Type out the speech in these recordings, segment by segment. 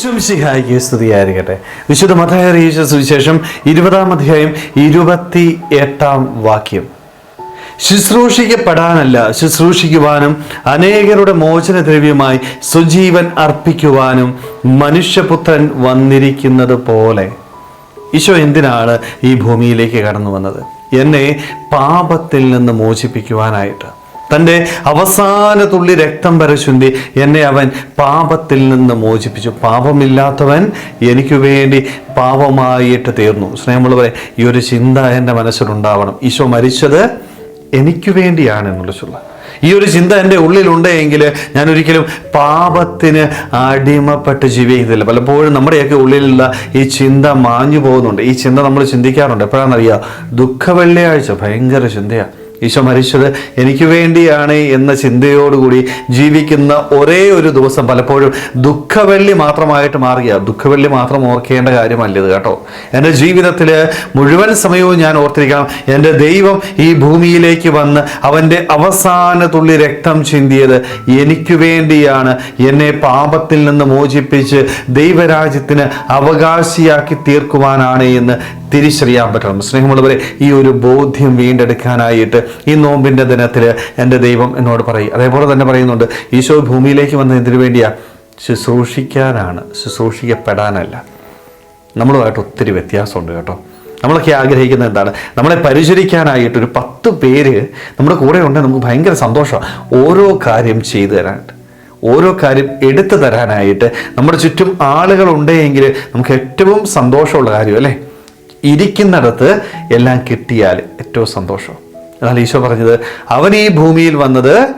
ഈശ്വംശിഹായിക്ക് സ്തുതിയായിരിക്കട്ടെ. വിശുദ്ധ മതഹരീശ സുവിശേഷം ഇരുപതാം അധ്യായം ഇരുപത്തി എട്ടാം വാക്യം. ശുശ്രൂഷിക്കപ്പെടാനല്ല ശുശ്രൂഷിക്കുവാനും അനേകരുടെ മോചനദ്രവ്യമായി സുജീവൻ അർപ്പിക്കുവാനും മനുഷ്യപുത്രൻ വന്നിരിക്കുന്നത് പോലെ. ഈശോ എന്തിനാണ് ഈ ഭൂമിയിലേക്ക് കടന്നു വന്നത്? എന്നെ പാപത്തിൽ നിന്ന് മോചിപ്പിക്കുവാനായിട്ട്. തന്റെ അവസാന തുള്ളി രക്തം വരെ ചുന്തി എന്നെ അവൻ പാപത്തിൽ നിന്ന് മോചിപ്പിച്ചു. പാപമില്ലാത്തവൻ എനിക്ക് വേണ്ടി പാപമായിട്ട് തീർന്നു. സ്നേഹമുള്ളവരെ ഈ ഒരു ചിന്ത എന്റെ മനസ്സിലുണ്ടാവണം. ഈശോ മരിച്ചത് എനിക്ക് വേണ്ടിയാണ് എന്നുള്ള ചുള്ള ഈ ഒരു ചിന്ത എന്റെ ഉള്ളിലുണ്ടെങ്കിൽ ഞാൻ ഒരിക്കലും പാപത്തിന് അടിമപ്പെട്ട് ജീവിക്കുന്നില്ല. പലപ്പോഴും നമ്മുടെയൊക്കെ ഉള്ളിലുള്ള ഈ ചിന്ത മാഞ്ഞു പോകുന്നുണ്ട്. ഈ ചിന്ത നമ്മൾ ചിന്തിക്കാറുണ്ട്. എപ്പോഴാണെന്നറിയാം? ദുഃഖ വെള്ളിയാഴ്ച ഭയങ്കര ചിന്തയാണ്. ഈശോ മരിച്ചത് എനിക്ക് വേണ്ടിയാണ് എന്ന ചിന്തയോടുകൂടി ജീവിക്കുന്ന ഒരേ ഒരു ദിവസം പലപ്പോഴും ദുഃഖവെള്ളി മാത്രമായിട്ട് മാറുക ദുഃഖവെള്ളി മാത്രം ഓർക്കേണ്ട കാര്യമല്ല ഇത് കേട്ടോ. എന്റെ ജീവിതത്തിൽ മുഴുവൻ സമയവും ഞാൻ ഓർത്തിരിക്കണം. എന്റെ ദൈവം ഈ ഭൂമിയിലേക്ക് വന്ന് അവന്റെ അവസാന തുള്ളി രക്തം ചിന്തിയത് എനിക്ക് വേണ്ടിയാണ്. എന്നെ പാപത്തിൽ നിന്ന് മോചിപ്പിച്ച് ദൈവരാജ്യത്തിന് അവകാശിയാക്കി തീർക്കുവാനാണ് എന്ന് തിരിച്ചറിയാൻ പറ്റണം. സ്നേഹമുള്ളവരെ ഈ ഒരു ബോധ്യം വീണ്ടെടുക്കാനായിട്ട് ഈ നോമ്പിന്റെ ദിനത്തിൽ എന്റെ ദൈവം എന്നോട് പറയും. അതേപോലെ തന്നെ പറയുന്നുണ്ട് ഈശോ ഭൂമിയിലേക്ക് വന്ന എന്തിനു വേണ്ടിയാ ശുശ്രൂഷിക്കാനാണ് ശുശ്രൂഷിക്കപ്പെടാനല്ല. നമ്മളുമായിട്ട് ഒത്തിരി വ്യത്യാസമുണ്ട് കേട്ടോ. നമ്മളൊക്കെ ആഗ്രഹിക്കുന്നത് എന്താണ്? നമ്മളെ പരിചരിക്കാനായിട്ട് ഒരു പത്ത് പേര് നമ്മുടെ കൂടെ ഉണ്ടെങ്കിൽ നമുക്ക് ഭയങ്കര സന്തോഷമാണ് ഓരോ കാര്യം ചെയ്തു തരാനായിട്ട് ഓരോ കാര്യം എടുത്തു തരാനായിട്ട് നമ്മുടെ ചുറ്റും ആളുകളുണ്ടെങ്കിൽ നമുക്ക് ഏറ്റവും സന്തോഷമുള്ള കാര്യം അല്ലേ? ഇരിക്കുന്നിടത്ത് എല്ലാം കിട്ടിയാൽ ഏറ്റവും സന്തോഷം. എന്നാൽ ഈശോ പറഞ്ഞത്. അവൻ ഈ ഭൂമിയിൽ വന്നത്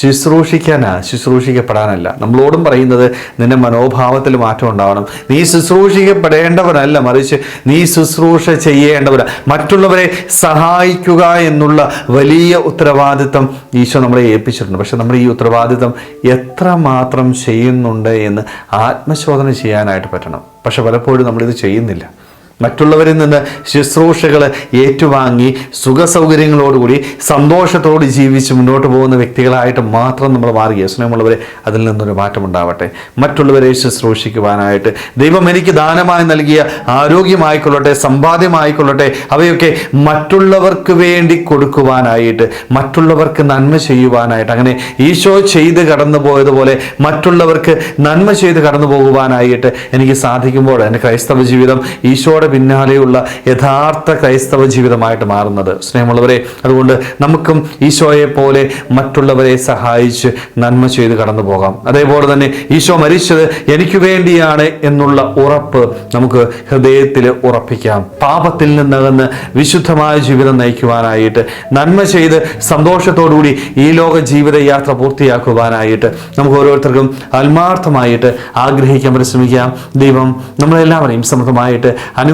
ശുശ്രൂഷിക്കാനാ ശുശ്രൂഷിക്കപ്പെടാനല്ല. നമ്മളോടും പറയുന്നത് നിന്റെ മനോഭാവത്തിൽ മാറ്റം ഉണ്ടാവണം. നീ ശുശ്രൂഷിക്കപ്പെടേണ്ടവനല്ല മറിച്ച് നീ ശുശ്രൂഷ ചെയ്യേണ്ടവന. മറ്റുള്ളവരെ സഹായിക്കുക എന്നുള്ള വലിയ ഉത്തരവാദിത്തം ഈശോ നമ്മളെ ഏൽപ്പിച്ചിട്ടുണ്ട്. പക്ഷെ നമ്മൾ ഈ ഉത്തരവാദിത്തം എത്രമാത്രം ചെയ്യുന്നുണ്ട് എന്ന് ആത്മശോധന ചെയ്യാനായിട്ട് പറ്റണം. പക്ഷെ പലപ്പോഴും നമ്മളിത് ചെയ്യുന്നില്ല. മറ്റുള്ളവരിൽ നിന്ന് ശുശ്രൂഷകൾ ഏറ്റുവാങ്ങി സുഖസൗകര്യങ്ങളോടുകൂടി സന്തോഷത്തോട് ജീവിച്ച് മുന്നോട്ട് പോകുന്ന വ്യക്തികളായിട്ട് മാത്രം നമ്മൾ മാറുക സ്നേഹമുള്ളവരെ അതിൽ നിന്നൊരു മാറ്റം ഉണ്ടാവട്ടെ. മറ്റുള്ളവരെ ശുശ്രൂഷിക്കുവാനായിട്ട്. ദൈവം എനിക്ക് ദാനമായി നൽകിയ ആരോഗ്യമായിക്കൊള്ളട്ടെ സമ്പാദ്യമായിക്കൊള്ളട്ടെ അവയൊക്കെ മറ്റുള്ളവർക്ക് വേണ്ടി കൊടുക്കുവാനായിട്ട് മറ്റുള്ളവർക്ക് നന്മ ചെയ്യുവാനായിട്ട്. അങ്ങനെ ഈശോ ചെയ്ത് കടന്നു പോയതുപോലെ മറ്റുള്ളവർക്ക് നന്മ ചെയ്ത് കടന്നു പോകുവാനായിട്ട് എനിക്ക് സാധിക്കുമ്പോൾ എന്റെ ക്രൈസ്തവ ജീവിതം ഈശോയുടെ പിന്നാലെയുള്ള യഥാർത്ഥ ക്രൈസ്തവ ജീവിതമായിട്ട് മാറുന്നത്. സ്നേഹമുള്ളവരെ അതുകൊണ്ട് നമുക്കും ഈശോയെ പോലെ മറ്റുള്ളവരെ സഹായിച്ച് നന്മ ചെയ്ത് കടന്നു പോകാം. അതേപോലെ തന്നെ ഈശോ മരിച്ചത് എനിക്ക് വേണ്ടിയാണ് എന്നുള്ള ഉറപ്പ് നമുക്ക് ഹൃദയത്തിൽ ഉറപ്പിക്കാം. പാപത്തിൽ നിന്നകന്ന് വിശുദ്ധമായ ജീവിതം നയിക്കുവാനായിട്ട് നന്മ ചെയ്ത് സന്തോഷത്തോടുകൂടി ഈ ലോക ജീവിത യാത്ര പൂർത്തിയാക്കുവാനായിട്ട് നമുക്ക് ഓരോരുത്തർക്കും ആത്മാർത്ഥമായിട്ട് ആഗ്രഹിക്കാൻ പരിശ്രമിക്കാം. ദൈവം നമ്മളെല്ലാവരെയും സമൃദ്ധമായിട്ട്